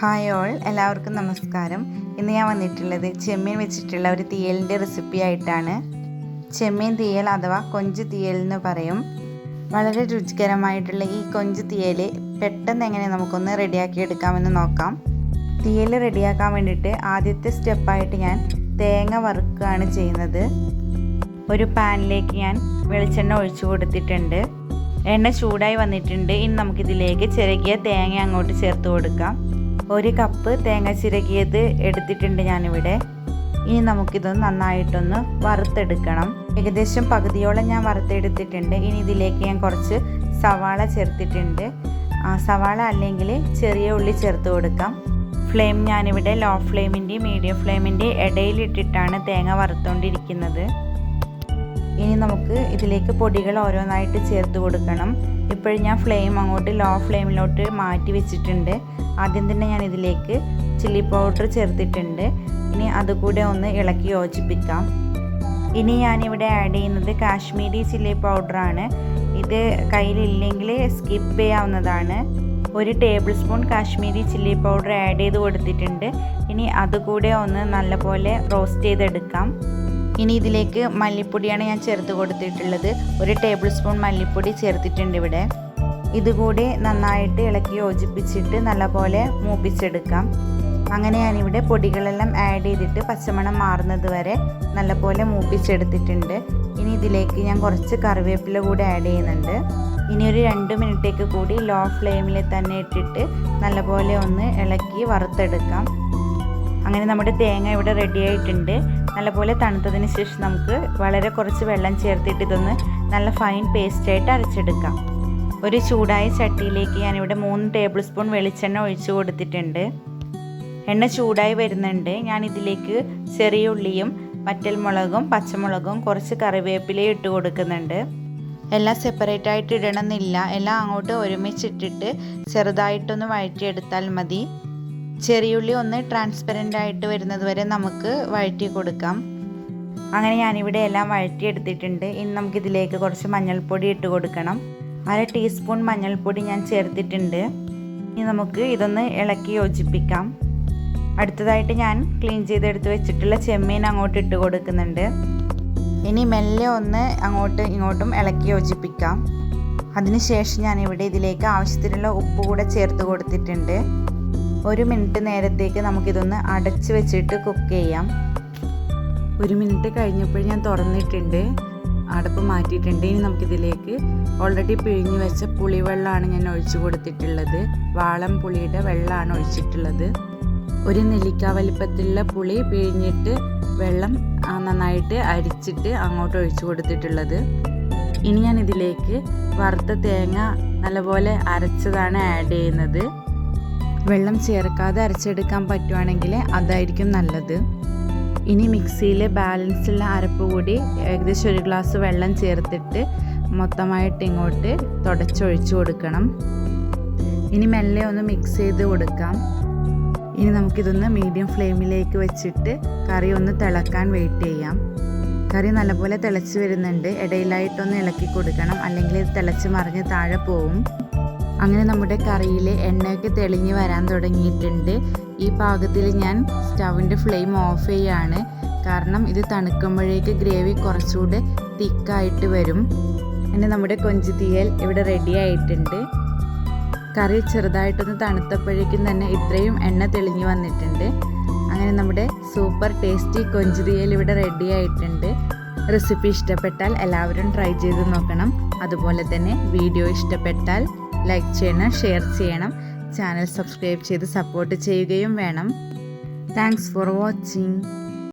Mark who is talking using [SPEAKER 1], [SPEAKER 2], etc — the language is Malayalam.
[SPEAKER 1] ഹായ് ഓൾ എല്ലാവർക്കും നമസ്കാരം. ഇന്ന് ഞാൻ വന്നിട്ടുള്ളത് ചെമ്മീൻ വെച്ചിട്ടുള്ള ഒരു തീയലിന്റെ റെസിപ്പി ആയിട്ടാണ്. ചെമ്മീൻ തീയൽ അഥവാ കൊഞ്ച് തീയൽ എന്ന് പറയും. വളരെ രുചികരമായിട്ടുള്ള ഈ കൊഞ്ച് തീയൽ പെട്ടെന്ന് എങ്ങനെ നമുക്കൊന്ന് റെഡിയാക്കി എടുക്കാമെന്ന് നോക്കാം. തീയൽ റെഡിയാക്കാൻ വേണ്ടിയിട്ട് ആദ്യത്തെ സ്റ്റെപ്പായിട്ട് ഞാൻ തേങ്ങ വറുക്കുകയാണ് ചെയ്യുന്നത്. ഒരു പാനിലേക്ക് ഞാൻ വെളിച്ചെണ്ണ ഒഴിച്ചു കൊടുത്തിട്ടുണ്ട്. എണ്ണ ചൂടായി വന്നിട്ടുണ്ട്. ഇനി നമുക്കിതിലേക്ക് ചിരകിയ തേങ്ങ അങ്ങോട്ട് ചേർത്ത് കൊടുക്കാം. ഒരു കപ്പ് തേങ്ങ ചിരകിയത് എടുത്തിട്ടുണ്ട് ഞാനിവിടെ. ഇനി നമുക്കിതൊന്ന് നന്നായിട്ടൊന്ന് വറുത്തെടുക്കണം. ഏകദേശം പകുതിയോളം ഞാൻ വറുത്തെടുത്തിട്ടുണ്ട്. ഇനി ഇതിലേക്ക് ഞാൻ കുറച്ച് സവാള ചേർത്തിട്ടുണ്ട്. സവാള അല്ലെങ്കിൽ ചെറിയ ഉള്ളി ചേർത്ത് കൊടുക്കാം. ഫ്ലെയിം ഞാനിവിടെ ലോ ഫ്ലെയിമിന്റെ മീഡിയം ഫ്ലെയിമിന്റെ ഇടയിലിട്ടിട്ടാണ് തേങ്ങ വറുത്തുകൊണ്ടിരിക്കുന്നത് ഇനി നമുക്ക് ഇതിലേക്ക് പൊടികൾ ഓരോന്നായിട്ട് ചേർത്ത് കൊടുക്കണം. ഇപ്പോഴും ഞാൻ ഫ്ലെയിം അങ്ങോട്ട് ലോ ഫ്ലെയിമിലോട്ട് മാറ്റി വെച്ചിട്ടുണ്ട്. ആദ്യം തന്നെ ഞാൻ ഇതിലേക്ക് ചില്ലി പൗഡർ ചേർത്തിട്ടുണ്ട്. ഇനി അതുകൂടെ ഒന്ന് ഇളക്കി യോജിപ്പിക്കാം. ഇനി ഞാനിവിടെ ആഡ് ചെയ്യുന്നത് കാശ്മീരി ചില്ലി പൗഡറാണ് ഇത് കയ്യിലില്ലെങ്കിൽ സ്കിപ്പ് ചെയ്യാവുന്നതാണ്. ഒരു tablespoon Kashmiri chilli powder add ചെയ്ത് കൊടുത്തിട്ടുണ്ട്. ഇനി അതുകൂടെ ഒന്ന് നല്ലപോലെ റോസ്റ്റ് ചെയ്തെടുക്കാം. ഇനി ഇതിലേക്ക് മല്ലിപ്പൊടിയാണ് ഞാൻ ചേർത്ത് കൊടുത്തിട്ടുള്ളത്. ഒരു ടേബിൾ സ്പൂൺ മല്ലിപ്പൊടി ചേർത്തിട്ടുണ്ട് ഇവിടെ. ഇതുകൂടി നന്നായിട്ട് ഇളക്കി യോജിപ്പിച്ചിട്ട് നല്ലപോലെ മൂപ്പിച്ചെടുക്കാം. അങ്ങനെ ഞാനിവിടെ പൊടികളെല്ലാം ആഡ് ചെയ്തിട്ട് പച്ചമണം മാറുന്നത് വരെ നല്ലപോലെ മൂപ്പിച്ചെടുത്തിട്ടുണ്ട്. ഇനി ഇതിലേക്ക് ഞാൻ കുറച്ച് കറിവേപ്പില കൂടി ആഡ് ചെയ്യുന്നുണ്ട്. ഇനി ഒരു രണ്ട് മിനിറ്റേക്ക് കൂടി ലോ ഫ്ലെയിമിൽ തന്നെ ഇട്ടിട്ട് നല്ലപോലെ ഒന്ന് ഇളക്കി വറുത്തെടുക്കാം. അങ്ങനെ നമ്മുടെ തേങ്ങ ഇവിടെ റെഡി ആയിട്ടുണ്ട്. നല്ലപോലെ തണുത്തതിന് ശേഷം നമുക്ക് വളരെ കുറച്ച് വെള്ളം ചേർത്തിട്ട് ഇതൊന്ന് നല്ല ഫൈൻ പേസ്റ്റായിട്ട് അരച്ചെടുക്കാം. ഒരു ചൂടായ ചട്ടിയിലേക്ക് ഞാനിവിടെ മൂന്ന് ടേബിൾ സ്പൂൺ വെളിച്ചെണ്ണ ഒഴിച്ചു കൊടുത്തിട്ടുണ്ട്. എണ്ണ ചൂടായി വരുന്നുണ്ട്. ഞാൻ ഇതിലേക്ക് ചെറിയ ഉള്ളിയും വറ്റൽമുളകും പച്ചമുളകും കുറച്ച് കറിവേപ്പിലയും ഇട്ട് കൊടുക്കുന്നുണ്ട്. എല്ലാം സെപ്പറേറ്റ് ആയിട്ട് ഇടണമെന്നില്ല. എല്ലാം അങ്ങോട്ട് ഒരുമിച്ചിട്ടിട്ട് ചെറുതായിട്ടൊന്ന് വഴറ്റിയെടുത്താൽ മതി. ചെറിയുള്ളി ഒന്ന് ട്രാൻസ്പെറന്റ് ആയിട്ട് വരുന്നത് വരെ നമുക്ക് വഴറ്റി കൊടുക്കാം. അങ്ങനെ ഞാനിവിടെ എല്ലാം വഴറ്റിയെടുത്തിട്ടുണ്ട്. ഇനി നമുക്കിതിലേക്ക് കുറച്ച് മഞ്ഞൾപ്പൊടി ഇട്ട് കൊടുക്കണം. അര ടീസ്പൂൺ മഞ്ഞൾപ്പൊടി ഞാൻ ചേർത്തിട്ടുണ്ട്. ഇനി നമുക്ക് ഇതൊന്ന് ഇളക്കി യോജിപ്പിക്കാം. അടുത്തതായിട്ട് ഞാൻ ക്ലീൻ ചെയ്തെടുത്ത് വെച്ചിട്ടുള്ള ചെമ്മീൻ അങ്ങോട്ട് ഇട്ട് കൊടുക്കുന്നുണ്ട്. ഇനി മെല്ലെ ഒന്ന് അങ്ങോട്ട് ഇങ്ങോട്ടും ഇളക്കി യോജിപ്പിക്കാം. അതിനുശേഷം ഞാനിവിടെ ഇതിലേക്ക് ആവശ്യത്തിനുള്ള ഉപ്പ് കൂടെ ചേർത്ത് കൊടുത്തിട്ടുണ്ട്. ഒരു മിനിറ്റ് നേരത്തേക്ക് നമുക്കിതൊന്ന് അടച്ച് വെച്ചിട്ട് കുക്ക് ചെയ്യാം. ഒരു മിനിറ്റ് കഴിഞ്ഞപ്പോൾ ഞാൻ തുറന്നിട്ടുണ്ട്. അടപ്പ് മാറ്റിയിട്ടുണ്ട്. ഇനി നമുക്കിതിലേക്ക് ഓൾറെഡി പിഴിഞ്ഞ് വെച്ച പുളിവെള്ളമാണ് ഞാൻ ഒഴിച്ചു കൊടുത്തിട്ടുള്ളത്. വാളം പുളിയുടെ വെള്ളമാണ് ഒഴിച്ചിട്ടുള്ളത്. ഒരു നെല്ലിക്ക വലിപ്പത്തിലുള്ള പുളി പിഴിഞ്ഞിട്ട് വെള്ളം നന്നായിട്ട് അരിച്ചിട്ട് അങ്ങോട്ട് ഒഴിച്ചു കൊടുത്തിട്ടുള്ളത്. ഇനി ഞാൻ ഇതിലേക്ക് വറുത്ത തേങ്ങ നല്ലപോലെ അരച്ചതാണ് ആഡ് ചെയ്യുന്നത്. വെള്ളം ചേർക്കാതെ അരച്ചെടുക്കാൻ പറ്റുവാണെങ്കിൽ അതായിരിക്കും നല്ലത്. ഇനി മിക്സിയിൽ ബാലൻസ് ഉള്ള അരപ്പ് കൂടി ഏകദേശം ഒരു ഗ്ലാസ് വെള്ളം ചേർത്തിട്ട് മൊത്തമായിട്ട് ഇങ്ങോട്ട് തുടച്ചൊഴിച്ചു കൊടുക്കണം. ഇനി മെല്ലെ ഒന്ന് മിക്സ് ചെയ്ത് കൊടുക്കാം. ഇനി നമുക്കിതൊന്ന് മീഡിയം ഫ്ലെയിമിലേക്ക് വെച്ചിട്ട് കറി ഒന്ന് തിളക്കാൻ വെയിറ്റ് ചെയ്യാം. കറി നല്ലപോലെ തിളച്ച് വരുന്നുണ്ട്. ഇടയിലായിട്ടൊന്ന് ഇളക്കി കൊടുക്കണം. അല്ലെങ്കിൽ തിളച്ച് മറിഞ്ഞ് താഴെ പോവും. അങ്ങനെ നമ്മുടെ കറിയിൽ എണ്ണയൊക്കെ തെളിഞ്ഞ് വരാൻ തുടങ്ങിയിട്ടുണ്ട്. ഈ പാകത്തിൽ ഞാൻ സ്റ്റവിന്റെ ഫ്ലെയിം ഓഫ് ചെയ്യാണ്. കാരണം ഇത് തണുക്കുമ്പോഴേക്ക് ഗ്രേവി കുറച്ചുകൂടെ തിക്കായിട്ട് വരും. പിന്നെ നമ്മുടെ കൊഞ്ച് തീയൽ ഇവിടെ റെഡി ആയിട്ടുണ്ട്. കറി ചെറുതായിട്ടൊന്ന് തണുത്തപ്പോഴേക്കും തന്നെ ഇത്രയും എണ്ണ തെളിഞ്ഞു വന്നിട്ടുണ്ട്. അങ്ങനെ നമ്മുടെ സൂപ്പർ ടേസ്റ്റി കൊഞ്ച് തീയൽ ഇവിടെ റെഡി ആയിട്ടുണ്ട്. റെസിപ്പി ഇഷ്ടപ്പെട്ടാൽ എല്ലാവരും ട്രൈ ചെയ്ത് നോക്കണം. അതുപോലെ തന്നെ വീഡിയോ ഇഷ്ടപ്പെട്ടാൽ ലൈക്ക് ചെയ്യണം ഷെയർ ചെയ്യണം. ചാനൽ സബ്സ്ക്രൈബ് ചെയ്ത് സപ്പോർട്ട് ചെയ്യുകയും വേണം. Thanks for watching